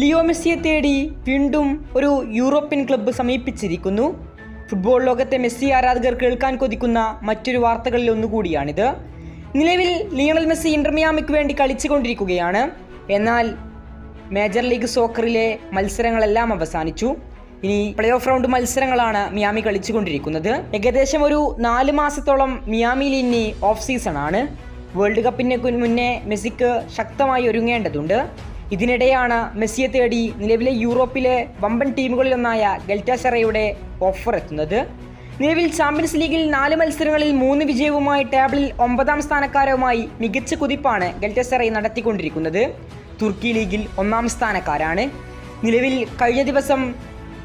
Leo മെസ്സിയെ തേടി വീണ്ടും ഒരു യൂറോപ്യൻ ക്ലബ്ബ് സമീപിച്ചിരിക്കുന്നു. ഫുട്ബോൾ ലോകത്തെ മെസ്സി ആരാധകർ കേൾക്കാൻ കൊതിക്കുന്ന മറ്റൊരു വാർത്തകളിൽ ഒന്നുകൂടിയാണിത്. നിലവിൽ ലിയണൽ മെസ്സി ഇന്റർമിയാമിക്ക് വേണ്ടി കളിച്ചുകൊണ്ടിരിക്കുകയാണ്. എന്നാൽ മേജർ ലീഗ് സോക്കറിലെ മത്സരങ്ങളെല്ലാം അവസാനിച്ചു. ഇനി പ്ലേ ഓഫ് റൗണ്ട് മത്സരങ്ങളാണ് മിയാമി കളിച്ചുകൊണ്ടിരിക്കുന്നത്. ഏകദേശം ഒരു നാല് മാസത്തോളം മിയാമിയിൽ ഇനി ഓഫ് സീസൺ ആണ് വേൾഡ് കപ്പിന് മുന്നേ മെസ്സിക്ക് ശക്തമായി ഒരുങ്ങേണ്ടതുണ്ട്. ഇതിനിടെയാണ് മെസ്സിയെ തേടി നിലവിലെ യൂറോപ്പിലെ വമ്പൻ ടീമുകളിലൊന്നായ ഗൽറ്റാസെറയുടെ ഓഫർ എത്തുന്നത്. നിലവിൽ ചാമ്പ്യൻസ് ലീഗിൽ നാല് മത്സരങ്ങളിൽ മൂന്ന് വിജയവുമായി ടേബിളിൽ ഒമ്പതാം സ്ഥാനക്കാരുമായി മികച്ച കുതിപ്പാണ് ഗൽറ്റാസെറൈ നടത്തിക്കൊണ്ടിരിക്കുന്നത്. തുർക്കി ലീഗിൽ ഒന്നാം സ്ഥാനക്കാരാണ്. നിലവിൽ കഴിഞ്ഞ ദിവസം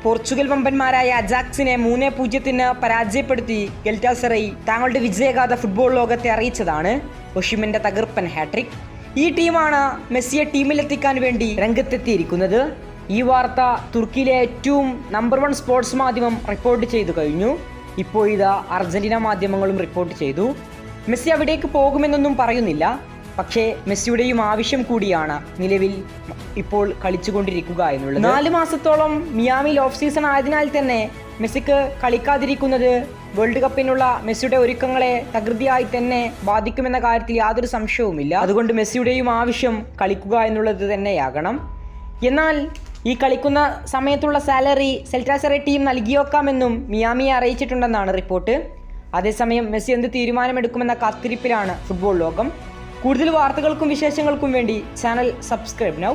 പോർച്ചുഗൽ വമ്പന്മാരായ അജാക്സിനെ മൂന്ന് പൂജ്യത്തിന് പരാജയപ്പെടുത്തി ഗൽറ്റാസെറൈ തങ്ങളുടെ വിജയഗാഥ ഫുട്ബോൾ ലോകത്തെ അറിയിച്ചതാണ്. ഒഷിമിന്റെ തകർപ്പൻ ഹാട്രിക് ഈ ടീമാണ് മെസ്സിയെ ടീമിലെത്തിക്കാൻ വേണ്ടി രംഗത്തെത്തിയിരിക്കുന്നത്. ഈ വാർത്ത തുർക്കിയിലെ ഏറ്റവും നമ്പർ വൺ സ്പോർട്സ് മാധ്യമം റിപ്പോർട്ട് ചെയ്തു കഴിഞ്ഞു. ഇപ്പോൾ ഇതാ അർജന്റീന മാധ്യമങ്ങളും റിപ്പോർട്ട് ചെയ്തു. മെസ്സി അവിടേക്ക് പോകുമെന്നൊന്നും പറയുന്നില്ല. പക്ഷേ മെസ്സിയുടെയും ആവശ്യം കൂടിയാണ് നിലവിൽ ഇപ്പോൾ കളിച്ചുകൊണ്ടിരിക്കുക എന്നുള്ളത്. നാല് മാസത്തോളം മിയാമിൽ ഓഫ് സീസൺ ആയതിനാൽ തന്നെ മെസ്സിക്ക് കളിക്കാതിരിക്കുന്നത് വേൾഡ് കപ്പിനുള്ള മെസ്സിയുടെ ഒരുക്കങ്ങളെ തകൃതിയായി തന്നെ ബാധിക്കുമെന്ന കാര്യത്തിൽ യാതൊരു സംശയവുമില്ല. അതുകൊണ്ട് മെസ്സിയുടെയും ആവശ്യം കളിക്കുക എന്നുള്ളത് തന്നെയാകണം. എന്നാൽ ഈ കളിക്കുന്ന സമയത്തുള്ള സാലറി സെൽറ്റാസറെ ടീം നൽകിയേക്കാമെന്നും മിയാമിയെ അറിയിച്ചിട്ടുണ്ടെന്നാണ് റിപ്പോർട്ട്. അതേസമയം മെസ്സി എന്ത് തീരുമാനമെടുക്കുമെന്ന കാത്തിരിപ്പിലാണ് ഫുട്ബോൾ ലോകം. കൂടുതൽ വാർത്തകൾക്കും വിശേഷങ്ങൾക്കും വേണ്ടി ചാനൽ സബ്സ്ക്രൈബ് നൗ.